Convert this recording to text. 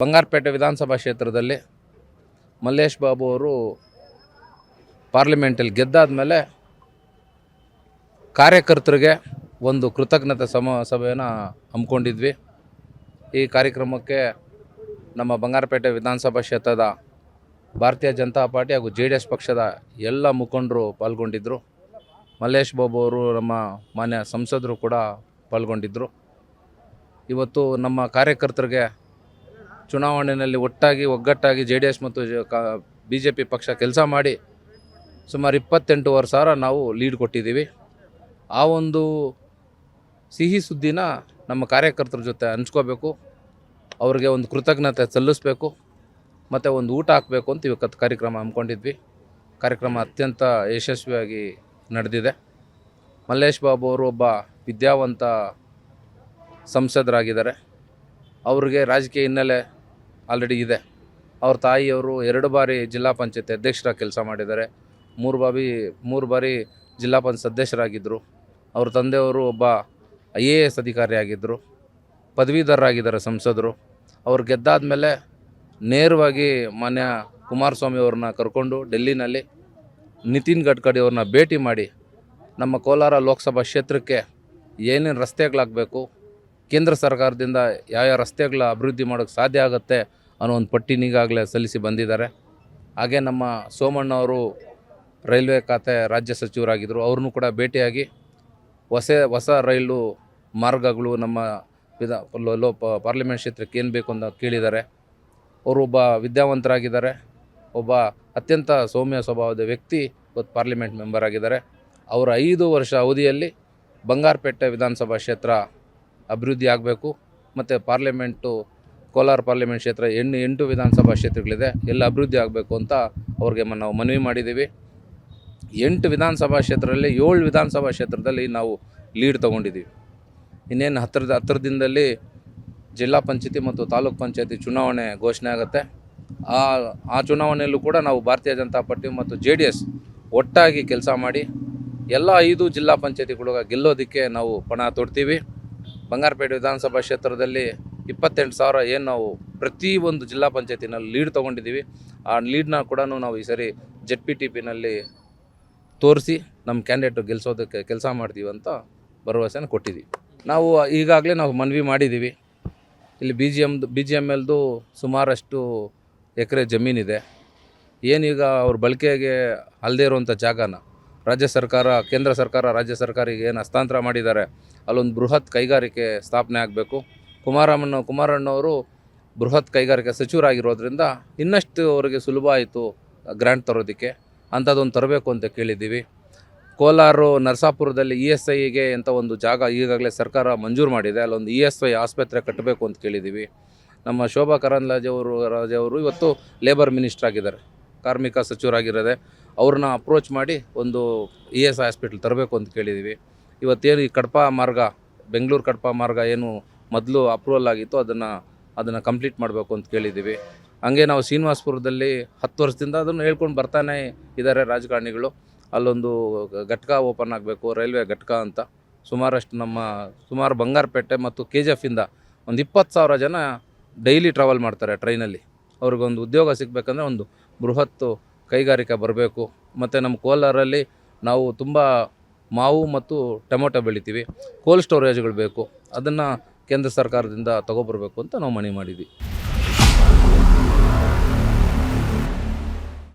ಬಂಗಾರಪೇಟೆ ವಿಧಾನಸಭಾ ಕ್ಷೇತ್ರದಲ್ಲಿ ಮಲ್ಲೇಶ್ ಬಾಬು ಅವರು ಪಾರ್ಲಿಮೆಂಟಲ್ಲಿ ಗೆದ್ದಾದ ಮೇಲೆ ಕಾರ್ಯಕರ್ತರಿಗೆ ಒಂದು ಕೃತಜ್ಞತೆ ಸಮ, ಸಭೆಯನ್ನು ಹಮ್ಮಿಕೊಂಡಿದ್ವಿ. ಈ ಕಾರ್ಯಕ್ರಮಕ್ಕೆ ನಮ್ಮ ಬಂಗಾರಪೇಟೆ ವಿಧಾನಸಭಾ ಕ್ಷೇತ್ರದ ಭಾರತೀಯ ಜನತಾ ಪಾರ್ಟಿ ಹಾಗೂ ಜೆ ಪಕ್ಷದ ಎಲ್ಲ ಮುಖಂಡರು ಪಾಲ್ಗೊಂಡಿದ್ದರು ಮಲ್ಲೇಶ್ ಬಾಬು ಅವರು ನಮ್ಮ ಮಾನ್ಯ ಸಂಸದರು ಕೂಡ ಪಾಲ್ಗೊಂಡಿದ್ದರು ಇವತ್ತು ನಮ್ಮ ಕಾರ್ಯಕರ್ತರಿಗೆ ಚುನಾವಣೆಯಲ್ಲಿ ಒಟ್ಟಾಗಿ, ಒಗ್ಗಟ್ಟಾಗಿ ಜೆ ಡಿ ಎಸ್ ಮತ್ತು ಬಿ ಜೆ ಪಿ ಪಕ್ಷ ಕೆಲಸ ಮಾಡಿ ಸುಮಾರು ಇಪ್ಪತ್ತೆಂಟೂವರೆ ಸಾವಿರ ನಾವು ಲೀಡ್ ಕೊಟ್ಟಿದ್ದೀವಿ. ಆ ಒಂದು ಸಿಹಿ ಸುದ್ದಿನ ನಮ್ಮ ಕಾರ್ಯಕರ್ತರ ಜೊತೆ ಹಂಚ್ಕೋಬೇಕು. ಅವ್ರಿಗೆ ಒಂದು ಕೃತಜ್ಞತೆ ಸಲ್ಲಿಸಬೇಕು. ಮತ್ತು ಒಂದು ಊಟ ಹಾಕಬೇಕು ಅಂತ ಇವತ್ತು ಕಾರ್ಯಕ್ರಮ ಹಮ್ಮಿಕೊಂಡಿದ್ವಿ. ಕಾರ್ಯಕ್ರಮ ಅತ್ಯಂತ ಯಶಸ್ವಿಯಾಗಿ ನಡೆದಿದೆ. ಮಲ್ಲೇಶ್ ಬಾಬು ಅವರು ಒಬ್ಬ ವಿದ್ಯಾವಂತ ಸಂಸದರಾಗಿದ್ದಾರೆ. ಅವ್ರಿಗೆ ರಾಜಕೀಯ ಹಿನ್ನೆಲೆ ಆಲ್ರೆಡಿ ಇದೆ. ಅವ್ರ ತಾಯಿಯವರು ಎರಡು ಬಾರಿ ಜಿಲ್ಲಾ ಪಂಚಾಯತ್ ಅಧ್ಯಕ್ಷರಾಗಿ ಕೆಲಸ ಮಾಡಿದ್ದಾರೆ. ಮೂರು ಬಾರಿ ಮೂರು ಬಾರಿ ಜಿಲ್ಲಾ ಪಂಚಾಯತ್ ಅಧ್ಯಕ್ಷರಾಗಿದ್ದರು ಅವ್ರ ತಂದೆಯವರು ಒಬ್ಬ ಐ ಎ ಎಸ್ ಅಧಿಕಾರಿಯಾಗಿದ್ದರು ಪದವೀಧರರಾಗಿದ್ದಾರೆ ಸಂಸದರು. ಅವ್ರು ಗೆದ್ದಾದ ಮೇಲೆ ನೇರವಾಗಿ ಮಾನ್ಯ ಕುಮಾರಸ್ವಾಮಿ ಅವ್ರನ್ನ ಕರ್ಕೊಂಡು ಡೆಲ್ಲಿನಲ್ಲಿ ನಿತಿನ್ ಗಡ್ಕರಿ ಅವ್ರನ್ನ ಭೇಟಿ ಮಾಡಿ ನಮ್ಮ ಕೋಲಾರ ಲೋಕಸಭಾ ಕ್ಷೇತ್ರಕ್ಕೆ ಏನೇನು ರಸ್ತೆಗಳಾಗಬೇಕು, ಕೇಂದ್ರ ಸರ್ಕಾರದಿಂದ ಯಾವ್ಯಾವ ರಸ್ತೆಗಳ ಅಭಿವೃದ್ಧಿ ಮಾಡೋಕ್ಕೆ ಸಾಧ್ಯ ಆಗುತ್ತೆ ಅನ್ನೋ ಒಂದು ಪಟ್ಟಿನ ಈಗಾಗಲೇ ಸಲ್ಲಿಸಿ ಬಂದಿದ್ದಾರೆ. ಹಾಗೆ ನಮ್ಮ ಸೋಮಣ್ಣ ಅವರು ರೈಲ್ವೆ ಖಾತೆ ರಾಜ್ಯ ಸಚಿವರಾಗಿದ್ದರು. ಅವ್ರನ್ನೂ ಕೂಡ ಭೇಟಿಯಾಗಿ ಹೊಸ ಹೊಸ ರೈಲು ಮಾರ್ಗಗಳು ನಮ್ಮ ವಿಧ, ಲೋ ಪಾರ್ಲಿಮೆಂಟ್ ಕ್ಷೇತ್ರಕ್ಕೆ ಏನು ಬೇಕು ಅಂತ ಕೇಳಿದ್ದಾರೆ. ಅವರು ಒಬ್ಬ ವಿದ್ಯಾವಂತರಾಗಿದ್ದಾರೆ. ಒಬ್ಬ ಅತ್ಯಂತ ಸೌಮ್ಯ ಸ್ವಭಾವದ ವ್ಯಕ್ತಿ ಇವತ್ತು ಪಾರ್ಲಿಮೆಂಟ್ ಮೆಂಬರ್ ಆಗಿದ್ದಾರೆ. ಅವರ ಐದು ವರ್ಷ ಅವಧಿಯಲ್ಲಿ ಬಂಗಾರಪೇಟೆ ವಿಧಾನಸಭಾ ಕ್ಷೇತ್ರ ಅಭಿವೃದ್ಧಿ ಆಗಬೇಕು. ಮತ್ತು ಪಾರ್ಲಿಮೆಂಟು ಕೋಲಾರ ಪಾರ್ಲಿಮೆಂಟ್ ಕ್ಷೇತ್ರ ಎಂಟು ಎಂಟು ವಿಧಾನಸಭಾ ಕ್ಷೇತ್ರಗಳಿದೆ, ಎಲ್ಲ ಅಭಿವೃದ್ಧಿ ಆಗಬೇಕು ಅಂತ ಅವ್ರಿಗೆ ನಾವು ಮನವಿ ಮಾಡಿದ್ದೀವಿ. ಎಂಟು ವಿಧಾನಸಭಾ ಕ್ಷೇತ್ರದಲ್ಲಿ ಏಳು ವಿಧಾನಸಭಾ ಕ್ಷೇತ್ರದಲ್ಲಿ ನಾವು ಲೀಡ್ ತೊಗೊಂಡಿದ್ದೀವಿ. ಇನ್ನೇನು ಹತ್ತಿರದ ಹತ್ತಿರ ದಿನದಲ್ಲಿ ಜಿಲ್ಲಾ ಪಂಚಾಯತಿ ಮತ್ತು ತಾಲೂಕ್ ಪಂಚಾಯತಿ ಚುನಾವಣೆ ಘೋಷಣೆ ಆಗುತ್ತೆ. ಆ ಆ ಚುನಾವಣೆಯಲ್ಲೂ ಕೂಡ ನಾವು ಭಾರತೀಯ ಜನತಾ ಪಾರ್ಟಿ ಮತ್ತು ಜೆ ಡಿ ಎಸ್ ಒಟ್ಟಾಗಿ ಕೆಲಸ ಮಾಡಿ ಎಲ್ಲ ಐದು ಜಿಲ್ಲಾ ಪಂಚಾಯತಿಗಳು ಗೆಲ್ಲೋದಕ್ಕೆ ನಾವು ಪಣ ತೊಡ್ತೀವಿ. ಬಂಗಾರಪೇಟೆ ವಿಧಾನಸಭಾ ಕ್ಷೇತ್ರದಲ್ಲಿ ಇಪ್ಪತ್ತೆಂಟು ಸಾವಿರ ಏನು ನಾವು ಪ್ರತಿ ಒಂದು ಜಿಲ್ಲಾ ಪಂಚಾಯತಿನಲ್ಲಿ ಲೀಡ್ ತೊಗೊಂಡಿದ್ದೀವಿ. ಆ ಲೀಡ್ನ ಕೂಡ ನಾವು ಈ ಸರಿ ಜೆಡ್ ಪಿ ಟಿ ಪಿನಲ್ಲಿ ತೋರಿಸಿ ನಮ್ಮ ಕ್ಯಾಂಡಿಡೇಟ್ ಗೆಲ್ಲಿಸೋದಕ್ಕೆ ಕೆಲಸ ಮಾಡ್ತೀವಿ ಅಂತ ಭರವಸೆನ ಕೊಟ್ಟಿದ್ದೀವಿ. ನಾವು ಈಗಾಗಲೇ ನಾವು ಮನವಿ ಮಾಡಿದ್ದೀವಿ. ಇಲ್ಲಿ ಬಿ ಜಿ ಎಮ್ದು, ಬಿ ಜಿ ಎಂ ಎಲ್ದು ಸುಮಾರಷ್ಟು ಎಕರೆ ಜಮೀನಿದೆ. ಏನೀಗ ಅವ್ರ ಬಳಕೆಗೆ ಅಲ್ಲದೇ ಇರುವಂಥ ಜಾಗನ ರಾಜ್ಯ ಸರ್ಕಾರ, ಕೇಂದ್ರ ಸರ್ಕಾರ, ರಾಜ್ಯ ಸರ್ಕಾರಿಗೆ ಏನು ಹಸ್ತಾಂತರ ಮಾಡಿದ್ದಾರೆ, ಅಲ್ಲೊಂದು ಬೃಹತ್ ಕೈಗಾರಿಕೆ ಸ್ಥಾಪನೆ ಆಗಬೇಕು. ಕುಮಾರಮ್ಮನ ಕುಮಾರಣ್ಣವರು ಬೃಹತ್ ಕೈಗಾರಿಕೆ ಸಚಿವರಾಗಿರೋದ್ರಿಂದ ಇನ್ನಷ್ಟು ಅವರಿಗೆ ಸುಲಭ ಆಯಿತು ಗ್ರ್ಯಾಂಟ್ ತರೋದಕ್ಕೆ. ಅಂಥದ್ದೊಂದು ತರಬೇಕು ಅಂತ ಕೇಳಿದ್ದೀವಿ. ಕೋಲಾರು ನರಸಾಪುರದಲ್ಲಿ ಇ ಎಸ್ ಐಗೆ ಅಂತ ಒಂದು ಜಾಗ ಈಗಾಗಲೇ ಸರ್ಕಾರ ಮಂಜೂರು ಮಾಡಿದೆ. ಅಲ್ಲೊಂದು ಇ ಎಸ್ ಐ ಆಸ್ಪತ್ರೆ ಕಟ್ಟಬೇಕು ಅಂತ ಕೇಳಿದ್ದೀವಿ. ನಮ್ಮ ಶೋಭಾ ಕರಂದ್ಲಾಜೆ ರಾಜವರು ಇವತ್ತು ಲೇಬರ್ ಮಿನಿಸ್ಟರ್ ಆಗಿದ್ದಾರೆ. ಕಾರ್ಮಿಕ ಸಚಿವರಾಗಿರೋದೆ. ಅವ್ರನ್ನ ಅಪ್ರೋಚ್ ಮಾಡಿ ಒಂದು ಇ ಎಸ್ ಐ ಹಾಸ್ಪಿಟ್ಲ್ ತರಬೇಕು ಅಂತ ಕೇಳಿದ್ದೀವಿ. ಇವತ್ತೇನು ಈ ಕಡಪ ಮಾರ್ಗ, ಬೆಂಗಳೂರು ಕಡಪ ಮಾರ್ಗ ಏನು ಮೊದಲು ಅಪ್ರೂವಲ್ ಆಗಿತ್ತು, ಅದನ್ನು ಅದನ್ನು ಕಂಪ್ಲೀಟ್ ಮಾಡಬೇಕು ಅಂತ ಕೇಳಿದ್ದೀವಿ. ಹಂಗೆ ನಾವು ಶ್ರೀನಿವಾಸಪುರದಲ್ಲಿ ಹತ್ತು ವರ್ಷದಿಂದ ಅದನ್ನು ಹೇಳ್ಕೊಂಡು ಬರ್ತಾನೆ ಇದ್ದಾರೆ ರಾಜಕಾರಣಿಗಳು. ಅಲ್ಲೊಂದು ಘಟಕ ಓಪನ್ ಆಗಬೇಕು ರೈಲ್ವೆ ಘಟಕ ಅಂತ. ಸುಮಾರಷ್ಟು ನಮ್ಮ, ಸುಮಾರು ಬಂಗಾರಪೇಟೆ ಮತ್ತು ಕೆ ಜಿ ಎಫಿಂದ ಒಂದು ಇಪ್ಪತ್ತು ಸಾವಿರ ಜನ ಡೈಲಿ ಟ್ರಾವೆಲ್ ಮಾಡ್ತಾರೆ ಟ್ರೈನಲ್ಲಿ ಅವ್ರಿಗೊಂದು ಉದ್ಯೋಗ ಸಿಗಬೇಕಂದ್ರೆ ಒಂದು ಬೃಹತ್ತು ಕೈಗಾರಿಕೆ ಬರಬೇಕು. ಮತ್ತು ನಮ್ಮ ಕೋಲಾರಲ್ಲಿ ನಾವು ತುಂಬ ಮಾವು ಮತ್ತು ಟೊಮೊಟೊ ಬೆಳಿತೀವಿ. ಕೋಲ್ಡ್ ಸ್ಟೋರೇಜ್ಗಳು ಬೇಕು. ಅದನ್ನು ಕೇಂದ್ರ ಸರ್ಕಾರದಿಂದ ತಗೊಬರ್ಬೇಕು ಅಂತ ನಾವು ಮನವಿ ಮಾಡಿದ್ವಿ.